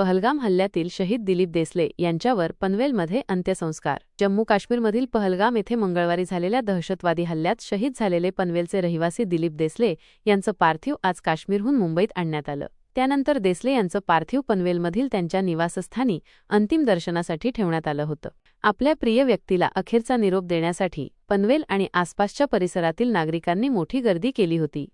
पहलगाम हल्ल्यातील शहीद दिलीप देसले यांच्यावर पनवेलमध्ये अंत्यसंस्कार. जम्मू काश्मीरमधील पहलगाम येथे मंगळवारी झालेल्या दहशतवादी हल्ल्यात शहीद झालेले पनवेलचे रहिवासी दिलीप देसले यांचं पार्थिव आज काश्मीरहून मुंबईत आणण्यात आलं. त्यानंतर देसले यांचं पार्थिव पनवेलमधील त्यांच्या निवासस्थानी अंतिम दर्शनासाठी ठेवण्यात आलं होतं. आपल्या प्रिय व्यक्तीला अखेरचा निरोप देण्यासाठी पनवेल आणि आसपासच्या परिसरातील नागरिकांनी मोठी गर्दी केली होती.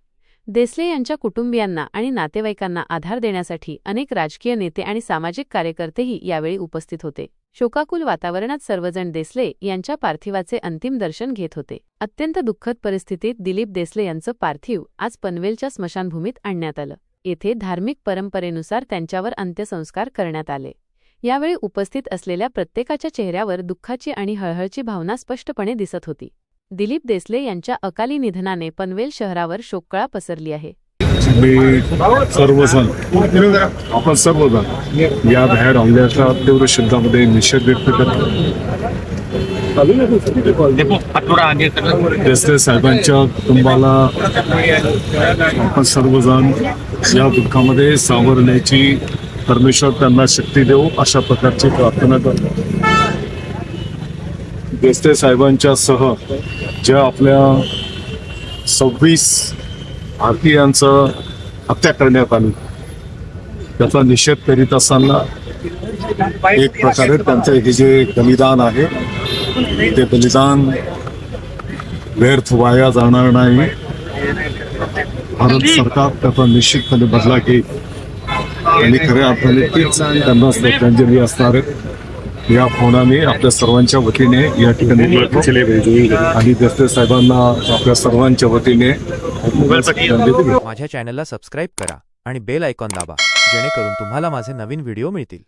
देसले यांच्या कुटुंबियांना आणि नातेवाईकांना आधार देण्यासाठी अनेक राजकीय नेते आणि सामाजिक कार्यकर्तेही यावेळी उपस्थित होते. शोकाकुल वातावरणात सर्वजण देसले यांच्या पार्थिवाचे अंतिम दर्शन घेत होते. अत्यंत दुःखद परिस्थितीत दिलीप देसले यांचं पार्थिव आज पनवेलच्या स्मशानभूमीत आणण्यात आलं. येथे धार्मिक परंपरेनुसार त्यांच्यावर अंत्यसंस्कार करण्यात आले. यावेळी उपस्थित असलेल्या प्रत्येकाच्या चेहऱ्यावर दुःखाची आणि हळहळची भावना स्पष्टपणे दिसत होती. दिलीप देसले यांच्या अकाली निधनाने पनवेल शहरावर शोककळा पसरली आहे. मी सर्वजण आपण सर्वजण या बाहेर हल्ल्याचा तीव्र शब्दामध्ये निषेध व्यक्त करतो. देसले साहेबांच्या कुटुंबाला आपण सर्वजण या दुःखामध्ये सावरण्याची परमेश्वर त्यांना शक्ती देऊ अशा प्रकारची प्रार्थना करतो. देसले साहेबांच्या सह ज्या आपल्या सव्वीस भारतीयांचं हत्या करण्यात आली. त्याचा निषेध करीत असताना एक प्रकारे त्यांचं हे जे बलिदान आहे ते बलिदान व्यर्थ वाया जाणार नाही. भारत सरकार त्याचा निश्चितपणे बदला घेईल. आणि खऱ्या अर्थाने तेच त्यांना श्रद्धांजली असणार आहे. या फोनाने आपल्या सर्वांच्या वतीने या ठिकाणी. आणि देसले साहेबांना आपल्या सर्वांच्या वतीने. माझ्या चॅनलला सबस्क्राईब करा आणि बेल आयकॉन दाबा जेणेकरून तुम्हाला माझे नवीन व्हिडिओ मिळतील